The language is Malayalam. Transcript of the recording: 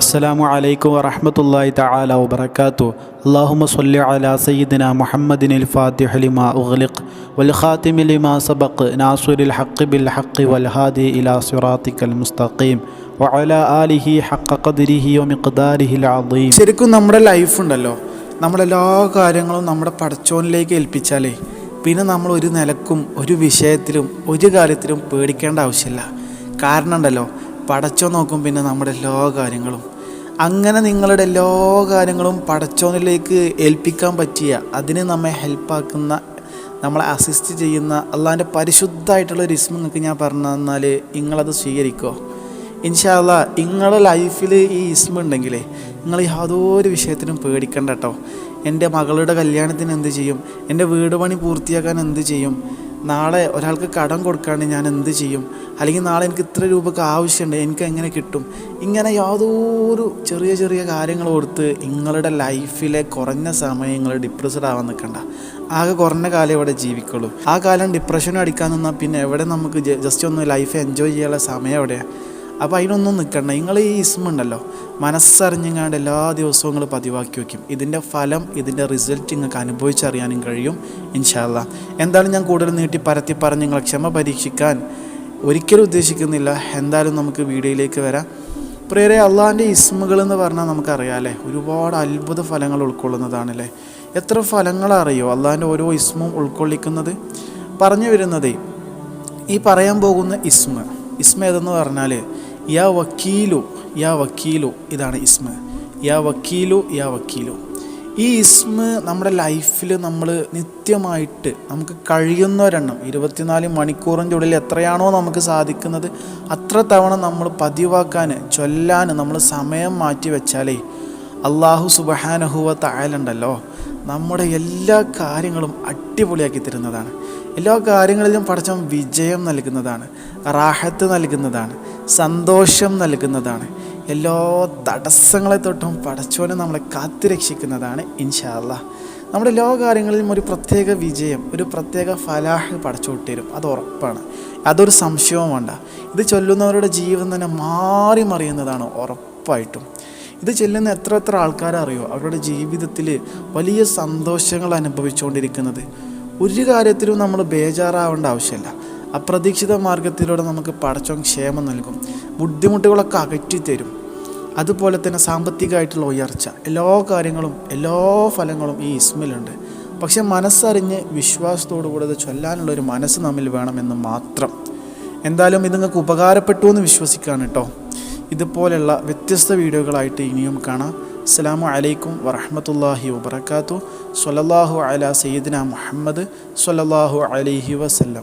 അസ്സാം വലൈക്കും വറഹമത്തല്ലാഹി തആല വബറകാതു അല്ലാഹുമ്മ സ്വല്ലി അലാ സയ്യിദിന മുഹമ്മദിനിൽ അൽ ലിമാ ഉഗ്ലിഖ് വൽ ഖാതിമി ലിമാ സബഖ് നാസിറുൽ ഹഖ് ബിൽ ഹഖ് വൽ ഹാദി ഇലാ സുറാത്തിക്കൽ മുസ്തഖീം വഅലാ ആലിഹി ഹഖ ഖദ്രിഹി വമിഖ്ദാരിഹിൽ അദീം. ശരിക്കും നമ്മുടെ ലൈഫ് ഉണ്ടല്ലോ. നമ്മളെല്ലാ കാര്യങ്ങളും നമ്മുടെ പടച്ചോനിലേക്ക് ഏൽപ്പിച്ചാലേ പിന്നെ നമ്മൾ ഒരു നിലക്കും ഒരു വിഷയത്തിലും ഒരു കാര്യത്തിലും പേടിക്കേണ്ട ആവശ്യമില്ല. കാരണം ഉണ്ടല്ലോ പടച്ചോ നോക്കും പിന്നെ നമ്മുടെ എല്ലാ കാര്യങ്ങളും. അങ്ങനെ നിങ്ങളുടെ എല്ലാ കാര്യങ്ങളും പടച്ചോനിലേക്ക് ഏൽപ്പിക്കാൻ പറ്റിയ അതിന് നമ്മെ ഹെൽപ്പാക്കുന്ന നമ്മളെ അസിസ്റ്റ് ചെയ്യുന്ന അള്ളാന്റെ പരിശുദ്ധമായിട്ടുള്ള ഒരു ഇസ്മ നിങ്ങൾക്ക് ഞാൻ പറഞ്ഞു തന്നാൽ നിങ്ങളത് സ്വീകരിക്കുമോ ഇൻഷാല്ല നിങ്ങളുടെ ലൈഫിൽ ഈ ഇസ്മ ഉണ്ടെങ്കിലേ നിങ്ങൾ യാതൊരു വിഷയത്തിനും പേടിക്കണ്ട കേട്ടോ. എന്റെ മകളുടെ കല്യാണത്തിന് എന്ത് ചെയ്യും? എന്റെ വീട് പണി പൂർത്തിയാക്കാൻ എന്ത് ചെയ്യും? നാളെ ഒരാൾക്ക് കടം കൊടുക്കാണ്ട് ഞാൻ എന്ത് ചെയ്യും? അല്ലെങ്കിൽ നാളെ എനിക്ക് ഇത്ര രൂപക്ക് ആവശ്യമുണ്ട് എനിക്ക് എങ്ങനെ കിട്ടും? ഇങ്ങനെ യാതൊരു ചെറിയ ചെറിയ കാര്യങ്ങൾ ഓർത്ത് നിങ്ങളുടെ ലൈഫിലെ കുറഞ്ഞ സമയം നിങ്ങൾ ഡിപ്രസ്ഡ് ആവാൻ നിൽക്കണ്ട. ആകെ കുറഞ്ഞ കാലം ഇവിടെ ജീവിക്കുള്ളൂ. ആ കാലം ഡിപ്രഷനും അടിക്കാൻ നിന്നാൽ പിന്നെ എവിടെ നമുക്ക് ജസ്റ്റ് ഒന്ന് ലൈഫ് എൻജോയ് ചെയ്യാനുള്ള സമയം എവിടെയാണ് അപ്പോൾ അതിനൊന്നും നിൽക്കണ്ട. നിങ്ങൾ ഈ ഇസ്മ ഉണ്ടല്ലോ. മനസ്സറിഞ്ഞങ്ങാണ്ട് എല്ലാ ദിവസവും നിങ്ങൾ പതിവാക്കി വയ്ക്കും ഇതിന്റെ ഫലം ഇതിന്റെ റിസൾട്ട് നിങ്ങൾക്ക് അനുഭവിച്ചറിയാനും കഴിയും ഇൻഷാല്ല എന്തായാലും ഞാൻ കൂടുതൽ നീട്ടി പരത്തി പറഞ്ഞ് നിങ്ങളെ ക്ഷമ പരീക്ഷിക്കാൻ ഒരിക്കലും ഉദ്ദേശിക്കുന്നില്ല. എന്തായാലും നമുക്ക് വീഡിയോയിലേക്ക് വരാം. പ്രിയരെ അള്ളാഹിന്റെ ഇസ്മുകൾ എന്ന് പറഞ്ഞാൽ നമുക്കറിയാമല്ലേ ഒരുപാട് അത്ഭുത ഫലങ്ങൾ ഉൾക്കൊള്ളുന്നതാണല്ലേ? എത്ര ഫലങ്ങളറിയോ അള്ളാഹിന്റെ ഓരോ ഇസ്മും ഉൾക്കൊള്ളിക്കുന്നത്? പറഞ്ഞു വരുന്നത് ഈ പറയാൻ പോകുന്ന ഇസ്മ ഇസ്മ ഏതെന്ന് പറഞ്ഞാൽ യാ വക്കീലു യാ വക്കീലു ഇതാണ് ഇസ്മ. യാ വക്കീലു യാ വക്കീലു. ഈ ഇസ്മ നമ്മുടെ ലൈഫിൽ നമ്മൾ നിത്യമായിട്ട് നമുക്ക് കഴിയുന്ന ഒരെണ്ണം ഇരുപത്തിനാല് മണിക്കൂറിന്റെ ഉള്ളിൽ എത്രയാണോ നമുക്ക് സാധിക്കുന്നത് അത്ര തവണ നമ്മൾ പതിവാക്കാൻ ചൊല്ലാൻ നമ്മൾ സമയം മാറ്റി വെച്ചാലേ അള്ളാഹു സുബഹാനഹുവ തായാലുണ്ടല്ലോ നമ്മുടെ എല്ലാ കാര്യങ്ങളും അടിപൊളിയാക്കി തരുന്നതാണ്. എല്ലാ കാര്യങ്ങളിലും പഠിച്ചവൻ വിജയം നൽകുന്നതാണ് റാഹത്ത് നൽകുന്നതാണ്. സന്തോഷം നൽകുന്നതാണ്. എല്ലാ തടസ്സങ്ങളെ തൊട്ടും പടച്ചോനെ നമ്മളെ കാത്തുരക്ഷിക്കുന്നതാണ് ഇൻഷാല്ല നമ്മുടെ എല്ലാ കാര്യങ്ങളിലും ഒരു പ്രത്യേക വിജയം ഒരു പ്രത്യേക ഫലാഹ് പടച്ചുവിട്ടിരും അത് ഉറപ്പാണ്. അതൊരു സംശയവും വേണ്ട. ഇത് ചൊല്ലുന്നവരുടെ ജീവിതം തന്നെ മാറി മറിയുന്നതാണ് ഉറപ്പായിട്ടും. ഇത് ചെല്ലുന്ന എത്ര എത്ര ആൾക്കാരെ ആൾക്കാരറിയോ അവരുടെ ജീവിതത്തിൽ വലിയ സന്തോഷങ്ങൾ അനുഭവിച്ചുകൊണ്ടിരിക്കുന്നത്. ഒരു കാര്യത്തിലും നമ്മൾ ബേജാറാവേണ്ട ആവശ്യമില്ല. അപ്രതീക്ഷിത മാർഗത്തിലൂടെ നമുക്ക് പടച്ചോൻ ക്ഷേമം നൽകും. ബുദ്ധിമുട്ടുകളൊക്കെ അകറ്റി തരും അതുപോലെ തന്നെ സാമ്പത്തികമായിട്ടുള്ള ഉയർച്ച. എല്ലാ കാര്യങ്ങളും എല്ലാ ഫലങ്ങളും ഈ ഇസ്മിലുണ്ട്. പക്ഷെ മനസ്സറിഞ്ഞ് വിശ്വാസത്തോടു കൂടെ ചൊല്ലാനുള്ള ഒരു മനസ്സ് നമ്മിൽ വേണമെന്ന് മാത്രം. എന്തായാലും ഇത് നിങ്ങൾക്ക് ഉപകാരപ്പെട്ടു എന്ന് വിശ്വസിക്കുകയാണ് കേട്ടോ. ഇതുപോലെയുള്ള വ്യത്യസ്ത വീഡിയോകളായിട്ട് ഇനിയും കാണാം. അസ്സാമു അലൈക്കും വറഹമത്തല്ലാഹി വബർക്കാത്തു സൊലല്ലാഹു അല സയ്യിദിന മുഹമ്മദ് സൊലല്ലാഹു അലൈഹി വസല്ലം.